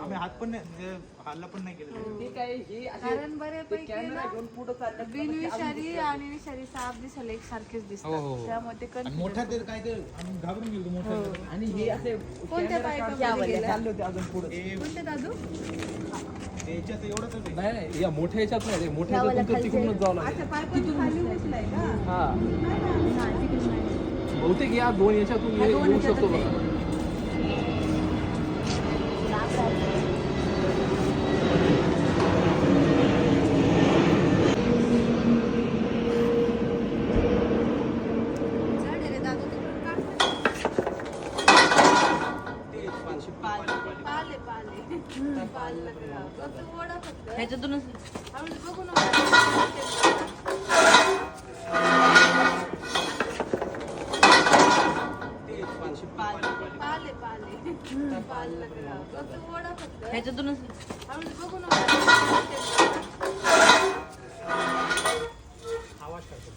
आम्ही हात पण नाही म्हणजे हल्ला पण नाही केलं हे काय हे असे कारण बऱ्यापैकी कॅमेरा घेऊन पुढे चालतात बिनविषारी आणि विषारी साप दिसायला एक सारखेच दिसतात. त्यामुळे ते आणि कन्फ्युजन मोठा ते काय ते आम्ही घाबरून गेलो मोठा आणि हे असे कोणत्या बायकामध्ये गेल्या? चालले होते अजून पुढे. हे कोणते दादू? याच्यात एवढंच आहे. नाही नाही या मोठ्या ह्याच्यात नाही रे मोठ्या ह्याच्यात तुमचं तिकडूनच जावं लागेल. अच्छा पायपाची खाली उचलाय का? हा. नाही तिकडून नाही. बहुतेक या दोन याच्यातून ये- येऊ शकतो बघा. ह्याच्यातूनच. बघू ना पाले पाले ह्याच्यातूनच. बघू ना आवाज करतो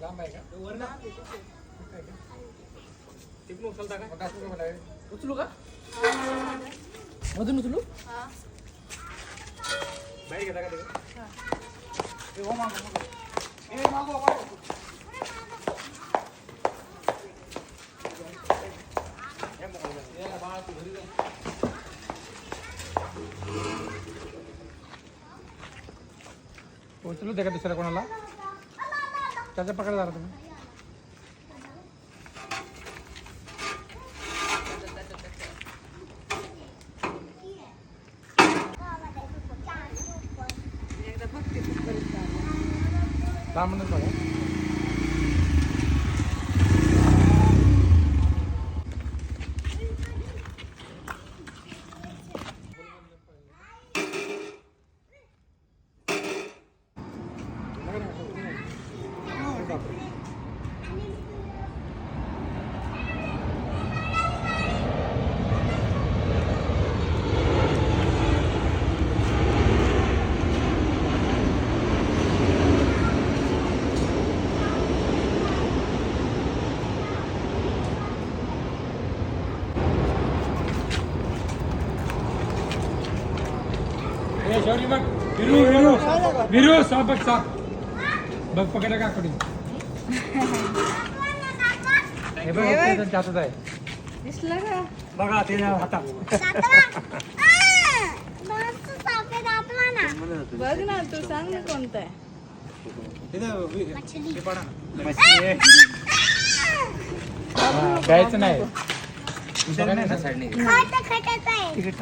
लांब आहे का? तिकडून उचलता का उचलू का मधून उचलू हा बाहेर घेता का तिकडे ए, हो मागं, मागं. ए, मागो, मागो. ये ना, बाळा, तू घरी जा. उचलू दे का दुसऱ्या कोणाला त्याचा पकड जरा तुम्ही आलं. लांबूनच बघा विरू विरू विरू साप बघ साप बघ पकडा का कडून हे बघ त्याच्या हातात आहे दिसलं का? बघा ते हातात बघ ना तू सांग ना कोणता आहे. द्यायचं नाही. विचार नाही ना.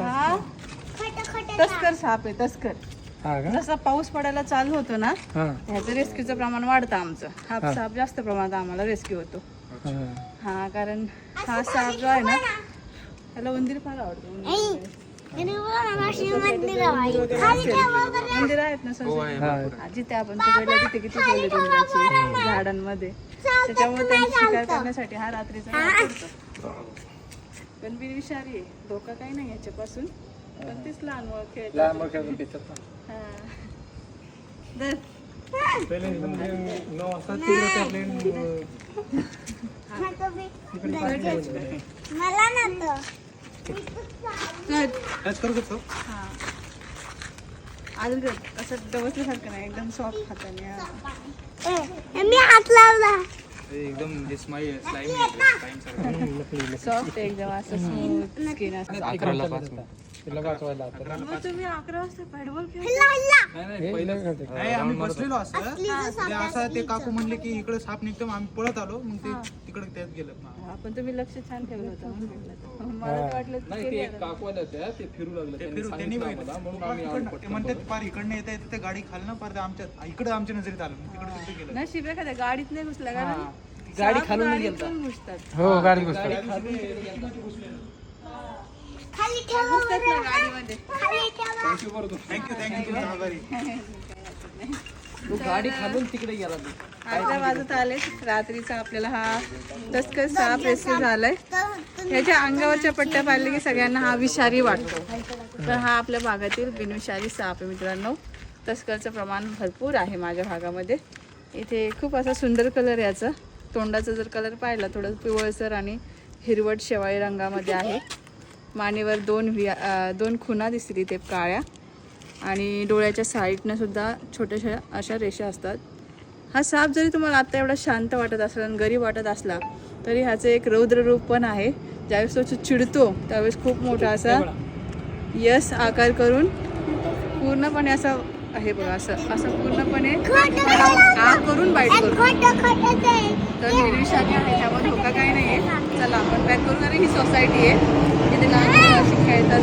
हा? तस्कर साप आहे तस्कर. हा का? जसा पाऊस पडायला चालू होतो ना हा. ह्याचं रेस्क्यूचं प्रमाण वाढतं आमचं. हा. साप जास्त प्रमाणात आम्हाला रेस्क्यू होतो. हा. हा कारण हा साप जो आहे ना त्याला उंदीर फार आवडतो उंदीर. उंदीर आहेत. ना. हा. हा, जिथे आपण पकडलं तिथे किती उंदराचे झाडांमध्ये. त्याच्यामुळे त्यांची शिकार करण्यासाठी हा रात्रीचा वापर करतो. पण बिनविषारी आहे. धोका काही नाही याच्यापासून. पण तीच लहान मुलं खेळतात लहान मुलं खेळतात त्याच्यात ना. हा. धर. पहिले म्हणजे नऊ वाजता तीन वाजता प्लेन धर. टच करू शकतो हा. अजून धर. असं डबसल्यासारखं नाही एकदम सॉफ्ट हाताने हा. मी हात लावला हे एकदम स्माईल स्लाईम स्लाईम सारखं सॉफ्ट एकदम असं स्मूथ स्किन असं अकराला पाच तिला वाचवायला आता. मग तुम्ही अकरा वाजता फुटबॉल खेळ नाही नाही पहिलं. नाही आम्ही बसलेलो असं ते असं ते काकू म्हणले की इकडे साप निघतो मग आम्ही पळत आलो मग ते तिकडे त्यात गेलं. आपण तुम्ही लक्ष छान ठेवलं होतं म्हणून मला तर वाटलं की नाही ते ते गेलं. एक काकू आल्या होत्या ते फिरू लागले ते त्यांनी फिरून त्यांनी सांगितलं आम्हाला म्हणून आम्ही आलो. बघितलं ते पटकन. म्हणतात पार इकडनं येता येते ते गाडी खाल ना पार ते आमच्या इकडे आमच्या नजरेत आलं मग तिकडे तिकडे गेलं. नशीब एखाद्या गाडीत नाही घुसला कारण गाडी साप खालून गाडीतून घुसतात. हो गाडी घुसतो खाली ठेवा घुसतात ना गाडीमध्ये. खाली ठेवा. थँक्यू थँक्यू तुमचा आभारी. तो गाडी खालून तिकडे गेला तो. अकरा वाजत आले. रात्रीचा आपल्याला हा तस्कर साप रेस्क्यू झालाय. ह्याच्या अंगावरच्या पट्ट्या पाहिल्या की सगळ्यांना हा विषारी वाटतो. तर हा आपल्या भागातील बिनविषारी साप आहे मित्रांनो. तस्करचं प्रमाण भरपूर आहे माझ्या भागामध्ये. इथे खूप असा सुंदर कलर याचा. तोंडाचा जर कलर पाहिला थोडं पिवळसर आणि हिरवट शेवाळी रंगामध्ये आहे. मानेवर दोन व्हिया अं, दोन खुणा दिसतील इथे काळ्या. आणि डोळ्याच्या साईडनं सुद्धा छोट्याशा अशा रेषा असतात. हा साप जरी तुम्हाला आत्ता एवढा शांत वाटत असला आणि गरीब वाटत असला तरी ह्याचं एक रौद्र रूप पण आहे. ज्यावेळेस तो चिडतो त्यावेळेस खूप मोठा असा यस आकार करून पूर्णपणे असा हे बघा असं असं पूर्णपणे आ करून बाईट करतो खोटं खोटं तर आहे त्यामुळे धोका काही नाही आहे चला आपण पॅक करून आणि ही सोसायटी आहे. तिथे लहान मुलं अशी खेळतात.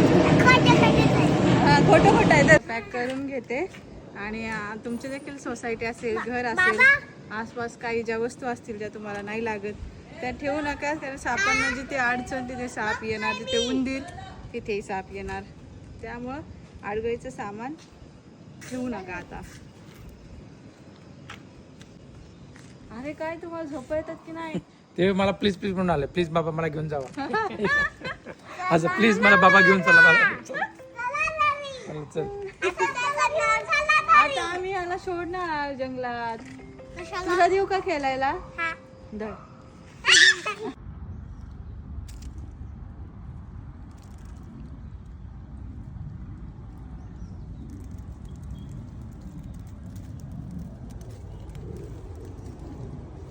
हा खोटं खोटं आहे. तर पॅक करून घेते. आणि तुमची देखील सोसायटी असेल घर असेल आसपास काही ज्या वस्तू असतील ज्या तुम्हाला नाही लागत त्या ठेवू नका. कारण सापांना जिथे अडचण तिथे साप येणार जिथे उंदीर तिथेही साप येणार. त्यामुळं आडगळीचं सामान ठेवू नका आता. अरे काय तुम्हाला झोप येतात की नाही? ते मला प्लीज प्लीज म्हणून आले. प्लीज बाबा मला घेऊन जावा. असं प्लीज मला बाबा घेऊन चला मला चल, चल. आता आम्ही याला सोडणार जंगलात. तुला देऊ का खेळायला? धर.